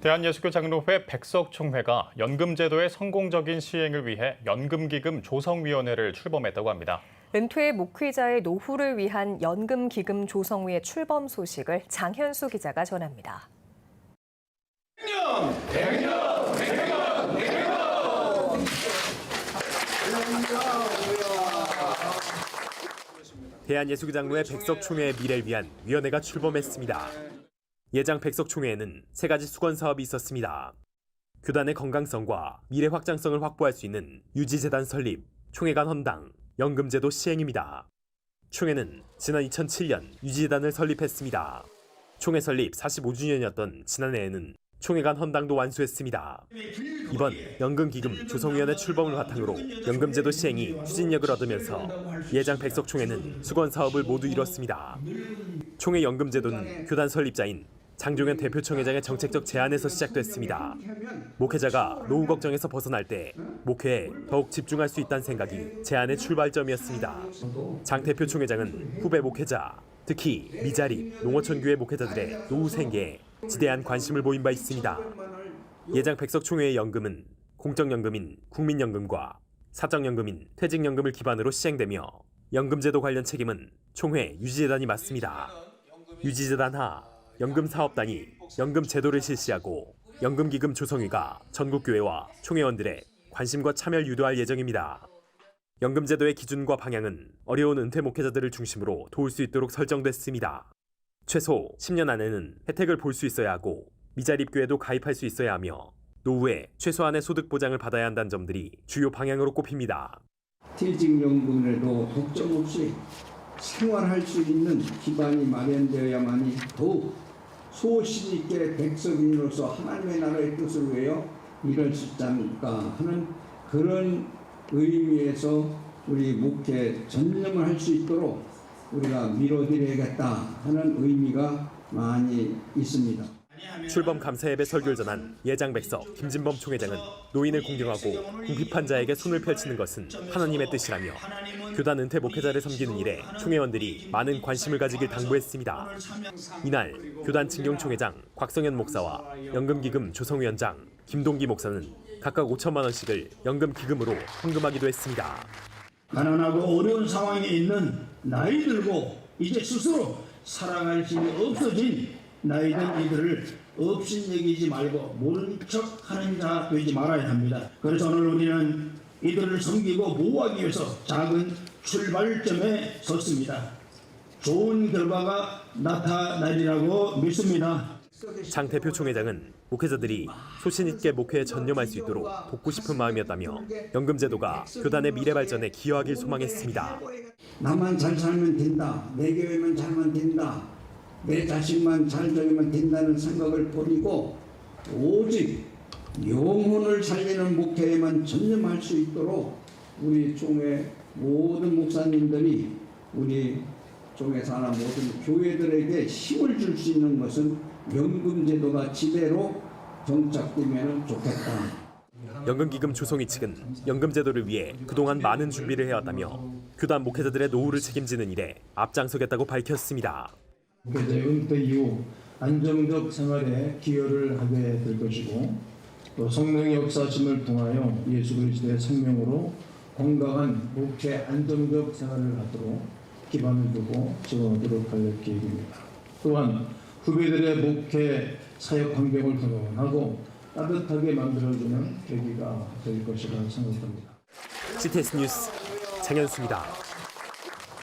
대한예수교 장로회 백석총회가 연금제도의 성공적인 시행을 위해 연금기금 조성위원회를 출범했다고 합니다. 은퇴 목회자의 노후를 위한 연금기금 조성위의 출범 소식을 장현수 기자가 전합니다. 대한예수교 장로회 백석총회의 미래를 위한 위원회가 출범했습니다. 예장 백석총회에는 세 가지 수건 사업이 있었습니다. 교단의 건강성과 미래 확장성을 확보할 수 있는 유지재단 설립, 총회 간 헌당, 연금제도 시행입니다. 총회는 지난 2007년 유지재단을 설립했습니다. 총회 설립 45주년이었던 지난해에는 총회 간 헌당도 완수했습니다. 이번 연금기금 조성위원회 출범을 바탕으로 연금제도 시행이 추진력을 얻으면서 예장 백석총회는 수건 사업을 모두 이뤘습니다. 총회 연금제도는 교단 설립자인 장종현 대표총회장의 정책적 제안에서 시작됐습니다. 목회자가 노후 걱정에서 벗어날 때 목회에 더욱 집중할 수 있다는 생각이 제안의 출발점이었습니다. 장 대표총회장은 후배 목회자, 특히 미자립, 농어촌교회 목회자들의 노후 생계에 지대한 관심을 보인 바 있습니다. 예장 백석총회의 연금은 공적연금인 국민연금과 사적연금인 퇴직연금을 기반으로 시행되며 연금제도 관련 책임은 총회 유지재단이 맡습니다. 유지재단 하 연금사업단이 연금 제도를 실시하고 연금기금 조성위가 전국교회와 총회원들의 관심과 참여를 유도할 예정입니다. 연금제도의 기준과 방향은 어려운 은퇴 목회자들을 중심으로 도울 수 있도록 설정됐습니다. 최소 10년 안에는 혜택을 볼 수 있어야 하고 미자립교회도 가입할 수 있어야 하며 노후에 최소한의 소득 보장을 받아야 한다는 점들이 주요 방향으로 꼽힙니다. 퇴직연금에도 걱정 없이 생활할 수 있는 기반이 마련되어야만이 더욱 소신 있게 백성인으로서 하나님의 나라의 뜻을 위하여 일할 수 있지 않을까 하는 그런 의미에서 우리 목회 전념을 할 수 있도록 우리가 밀어드려야겠다 하는 의미가 많이 있습니다. 출범 감사 예배 설교를 전한 예장 백석 김진범 총회장은 노인을 공경하고 궁핍한 자에게 손을 펼치는 것은 하나님의 뜻이라며 교단 은퇴 목회자를 섬기는 일에 총회원들이 많은 관심을 가지길 당부했습니다. 이날 교단 친경 총회장 곽성현 목사와 연금기금 조성위원장 김동기 목사는 각각 5천만 원씩을 연금 기금으로 헌금하기도 했습니다. 가난하고 어려운 상황에 있는 나이 들고 이제 스스로 살아갈 힘이 없어진 나이 든 이들을 없인 여기지 말고 모른 척 하는 자 되지 말아야 합니다. 그래서 오늘 우리는 이들을 섬기고 보호하기 위해서 작은 출발점에 섰습니다. 좋은 결과가 나타나리라고 믿습니다. 장 대표 총회장은 목회자들이 소신 있게 목회에 전념할 수 있도록 돕고 싶은 마음이었다며 연금제도가 교단의 미래 발전에 기여하길 소망했습니다. 나만 잘 살면 된다. 내 교회만 잘만 된다. 내 자신만 잘 되면 된다는 생각을 버리고 오직 영혼을 살리는 목회에만 전념할 수 있도록 우리 종의 모든 목사님들이 우리 종에 사는 모든 교회들에게 힘을 줄 수 있는 것은 연금제도가 지대로 정착되면 좋겠다. 연금기금 조성위 측은 연금제도를 위해 그동안 많은 준비를 해왔다며 교단 목회자들의 노후를 책임지는 일에 앞장서겠다고 밝혔습니다. 목회자의 은퇴 이후 안정적 생활에 기여를 하게 될 것이고 또 성령의 역사심을 통하여 예수 그리스도의 생명으로 건강한 목회 안정적 생활을 하도록 기반을 두고 지원하도록 할 계획입니다. 또한 후배들의 목회 사역 환경을 동원하고 따뜻하게 만들어주는 계기가 될 것이라 생각합니다. CTS 뉴스 장현수입니다.